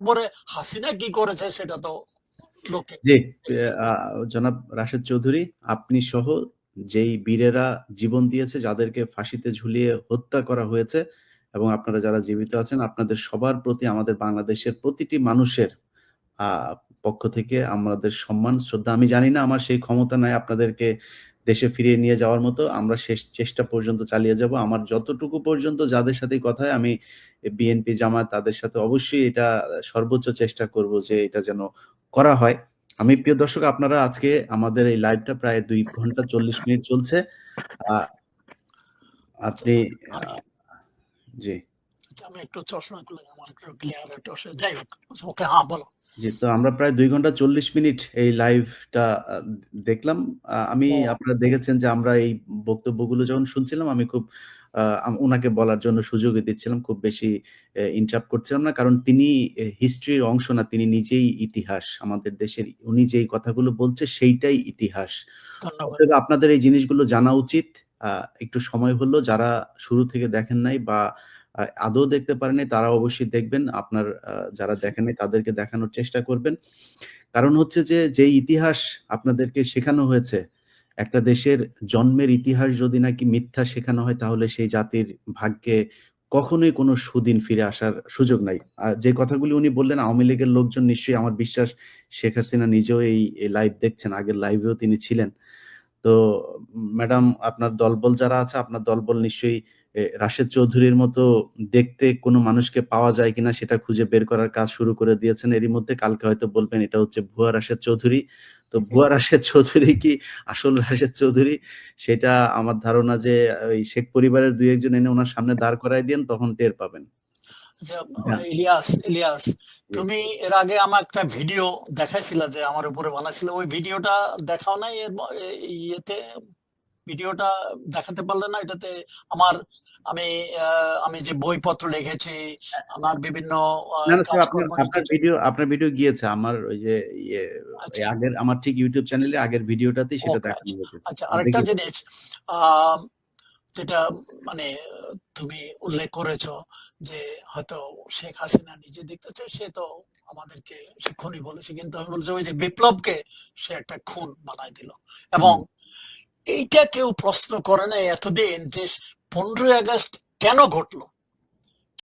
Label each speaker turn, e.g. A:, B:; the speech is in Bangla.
A: পরে হাসিনা কি করেছে সেটা তো
B: জি জনাব রাশেদ চৌধুরী, আপনি সহ যেই বীরেরা জীবন দিয়েছে, যাদেরকে ফাঁসিতে ঝুলিয়ে হত্যা করা হয়েছে এবং আপনারা যারা জীবিত আছেন, আপনাদের সবার প্রতি আমাদের বাংলাদেশের প্রতিটি মানুষের পক্ষ থেকে আমাদের সম্মান, শ্রদ্ধা, আমি জানি না আমার সেই ক্ষমতা নাই আপনাদেরকে দেশে ফিরিয়ে নিয়ে যাওয়ার মতো আমরা শেষ চেষ্টা পর্যন্ত চালিয়ে যাব। আমার যতটুকু পর্যন্ত যাদের সাথে কথা হয় আমি বিএনপি জামাত তাদের সাথে অবশ্যই এটা সর্বোচ্চ চেষ্টা করব যে এটা যেন করা হয়। আমি প্রিয় দর্শক আপনারা আজকে আমাদের এই লাইভটা প্রায় দুই ঘণ্টা চল্লিশ মিনিট চলছে। আপনি জি।
A: আচ্ছা, আমি একটু চশমা খুলে আমার একটু ক্লিয়ার একটু যাই হোক ওকে হ্যাঁ বলো।
B: জি তো আমরা প্রায় দুই ঘণ্টা চল্লিশ মিনিট এই লাইভটা দেখলাম। আমি আপনারা দেখেছেন যে আমরা এই বক্তব্যগুলো যখন শুনছিলাম আমি খুব ওনাকে বলার জন্য সুযোগ দিচ্ছিলাম খুব বেশি ইন্টারাপ্ট করছিলাম না। কারণ তিনি হিস্ট্রির অংশ না তিনি নিজেই ইতিহাস। আমাদের দেশের উনি যেই কথাগুলো বলছে সেইটাই ইতিহাস।
A: ধন্যবাদ।
B: অতএব আপনাদের এই জিনিসগুলো জানা উচিত। আহ, একটু সময় হলো যারা শুরু থেকে দেখেন নাই বা আদৌ দেখতে পারেনি তারা অবশ্যই দেখবেন। আপনার যারা দেখেন তাদেরকে দেখানোর চেষ্টা করবেন। কারণ হচ্ছে যে যে ইতিহাস আপনাদেরকে শেখানো হয়েছে, একটা দেশের জন্মের ইতিহাস যদি নাকি মিথ্যা শেখানো হয়, তাহলে সেই জাতির ভাগ্যে কখনোই কোনো সুদিন ফিরে আসার সুযোগ নাই। যে কথাগুলি উনি বললেন, আওয়ামী লীগের লোকজন নিশ্চয়ই আমার বিশ্বাস শেখ হাসিনা নিজেও এই লাইভ দেখছেন, আগের লাইভেও তিনি ছিলেন। তো, ম্যাডাম, আপনার দলবল যারা আছে, আপনার দলবল নিশ্চয়ই রাশেদ চৌধুরীর মতো দেখতে কোনো মানুষকে পাওয়া যায় কিনা সেটা খুঁজে বের করার কাজ শুরু করে দিয়েছেন। এরই মধ্যে কালকে হয়তো বলবেন এটা হচ্ছে ভুয়া রাশেদ চৌধুরী। তো ভুয়া রাশেদ চৌধুরী কি আসল রাশেদ চৌধুরী? সেটা আমার ধারণা যে ওই শেখ পরিবারের দুই একজন এনে ওনার সামনে দাঁড় করাই দেন তখন টের পাবেন।
A: আচ্ছা
B: হ্যাঁ।
A: ইলিয়াস ইলিয়াস তুমি এর আগে আমার একটা ভিডিও দেখাইছিলা যে আমার উপরে বানাইছিল। ওই ভিডিওটা দেখাও নাই এর ইয়েতে? ভিডিওটা দেখাতে পারলে না এটাতে আমার আমি আমি যে বইপত্র লিখেছি আমার বিভিন্ন
B: আপনার ভিডিও আপনার ভিডিও গিয়েছে আমার ওই যে ইয়ে
A: আচ্ছা।
B: আগের আমার ঠিক ইউটিউব চ্যানেলে আগের ভিডিওটাতেই সেটা দেখানো
A: আচ্ছা।
B: হয়েছে
A: আচ্ছা আরেকটা জিনিস যেটা মানে তুমি উল্লেখ করেছ যে হয়তো শেখ হাসিনা নিজে দেখতেছে সে তো আমাদেরকে সে খুনই বলেছে কিন্তু আমি বলছি ওই যে বিপ্লবকে সে একটা খুন বানাই দিল। এবং এইটা কেউ প্রশ্ন করে না এতদিন যে পনেরোই আগস্ট কেন ঘটলো?